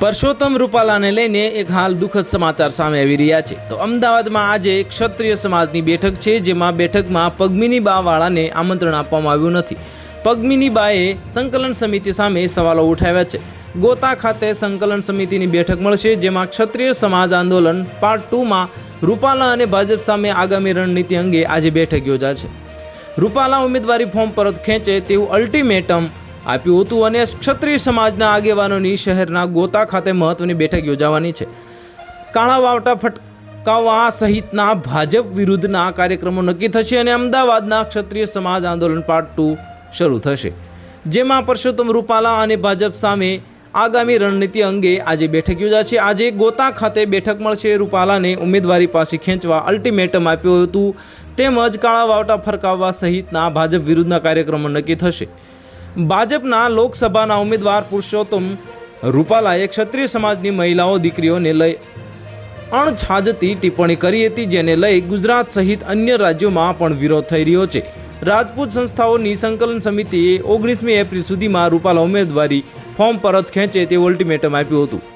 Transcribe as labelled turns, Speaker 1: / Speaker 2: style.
Speaker 1: પરસોત્તમ રૂપાલાને લઈને એક હાલ દુઃખદ સમાચાર સામે આવી રહ્યા છે. તો અમદાવાદમાં આજે ક્ષત્રિય સમાજની બેઠક છે, જેમાં બેઠકમાં પગમિની બાવાળાને આમંત્રણ આપવામાં આવ્યું નથી. પગમિની બાએ સંકલન સમિતિ સામે સવાલો ઉઠાવ્યા છે. ગોતા ખાતે સંકલન સમિતિની બેઠક મળશે, જેમાં ક્ષત્રિય સમાજ આંદોલન પાર્ટ ટુમાં રૂપાલા અને ભાજપ સામે આગામી રણનીતિ અંગે આજે બેઠક યોજાશે. રૂપાલા ઉમેદવારી ફોર્મ પરત ખેંચે તેવું અલ્ટિમેટમ આપ્યું હતું અને ક્ષત્રિય સમાજના આગેવાનોની શહેરના ગોતા ખાતે મહત્વની બેઠક યોજાવાની છે. કાળા વાવટા ફટકાવવા સહિતના ભાજપ વિરુદ્ધના કાર્યક્રમો નક્કી થશે અને અમદાવાદના ક્ષત્રિય સમાજ આંદોલન પાર્ટ ટુ શરૂ થશે. જેમાં પરસોત્તમ રૂપાલા અને ભાજપ સામે આગામી રણનીતિ અંગે આજે બેઠક યોજાશે. આજે ગોતા ખાતે બેઠક મળશે. રૂપાલાને ઉમેદવારી પાસે ખેંચવા અલ્ટિમેટમ આપ્યું હતું. તેમજ કાળા વાવટા ફરકાવવા સહિતના ભાજપ વિરુદ્ધના કાર્યક્રમો નક્કી થશે. ભાજપના લોકસભાના ઉમેદવાર પુરુષોત્તમ રૂપાલાએ ક્ષત્રિય સમાજની મહિલાઓ દીકરીઓને લઈ અણછાજતી ટિપ્પણી કરી હતી, જેને લઈ ગુજરાત સહિત અન્ય રાજ્યોમાં પણ વિરોધ થઈ રહ્યો છે. રાજપૂત સંસ્થાઓની સંકલન સમિતિએ ઓગણીસમી એપ્રિલ સુધીમાં રૂપાલા ઉમેદવારી ફોર્મ પરત ખેંચે તેવું અલ્ટિમેટમ આપ્યું હતું.